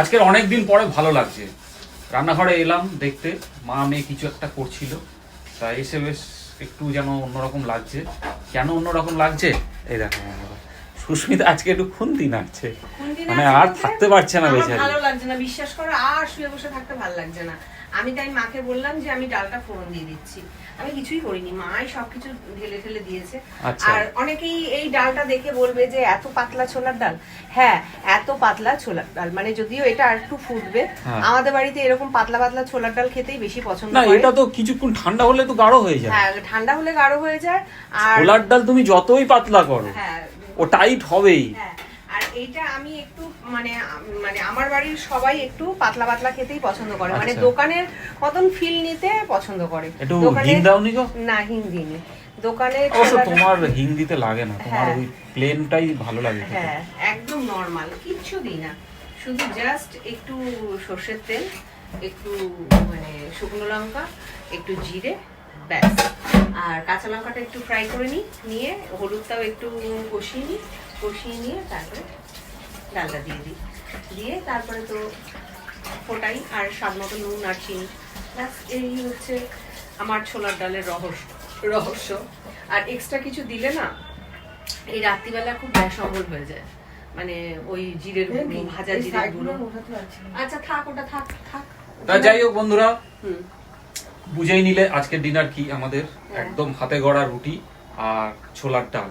আজকের অনেক দিন পরে ভালো লাগছে। রান্নাঘরে এলাম দেখতে মা মেয়ে কিছু একটা করছিল। তা এসে বেশ একটু যেন অন্যরকম লাগছে। কেন অন্যরকম লাগছে? এই দেখো সুস্মিতা আজকে একটু খুন্তি নাচছে মানে আর থাকতে পারছে না বেচারি। ভালো লাগছে না বিশ্বাস করো আর শুয়ে বসে থাকতে ভালো লাগছে না। আমি তাই মাকে বললাম যে আমি ডালটা ফোড়ন দিয়ে দিচ্ছি। আমি কিছুই করিনি মাই সবকিছু ঢেলে ঢেলে দিয়েছে। আচ্ছা। আর অনেকেই এই ডালটা দেখে বলবে যে এত পাতলা ছোলার ডাল। হ্যাঁ এত পাতলা ছোলার ডাল মানে যদিও এটা আর একটু ফুটবে। হ্যাঁ। আমাদের বাড়িতে এরকম পাতলা পাতলা ছোলার ডাল খেতেই বেশি পছন্দ না এটা তো কিছুক্ষণ ঠান্ডা হলে তো গাঢ় হয়ে যায়। হ্যাঁ ঠান্ডা হলে গাঢ় হয়ে যায় আর ছোলার ডাল তুমি যতই পাতলা করো হ্যাঁ। ও টাইট হবেই। হ্যাঁ। এইটা আমি একটু মানে মানে আমার বাড়ির সবাই একটু পাতলা পাতলা খেতেই পছন্দ করে। মানে আচ্ছা। দোকানের মতন ফিল নিতে পছন্দ করে। একটু গো? না হিং দিইনি দোকানে অবশ্য তোমার হিং দিতে লাগে না। তোমার হ্যাঁ। ওই প্লেনটাই ভালো লাগে হ্যাঁ একদম নর্মাল কিচ্ছু দিই না। শুধু জাস্ট একটু সর্ষের তেল একটু মানে শুকনো লঙ্কা একটু জিরে ব্যাস। আর কাঁচা লঙ্কাটা একটু ফ্রাই করে নিই নিয়ে হলুদটাও একটু কষিয়ে নিই। কষিয়ে নিয়ে তারপরে ডালটা দিয়ে দিই। দিয়ে তারপরে তো ফোটাই আর স্বাদ মতো নুন আর চিনি। ব্যাস এই হচ্ছে আমার ছোলার ডালের রহস্য। রহস্য। আর এক্সট্রা কিছু দিলে না এই রাত্রিবেলা খুব গ্যাস অম্বল হয়ে যায়। মানে ওই জিরের গুঁড়ো ভাজা জিরের গুঁড়ো। আচ্ছা থাক ওটা থাক থাক। তা যাই হোক বন্ধুরা হুম। বুঝেই নিলে আজকের ডিনার কি আমাদের হ্যাঁ। একদম হাতে গড়া রুটি আর ছোলার ডাল।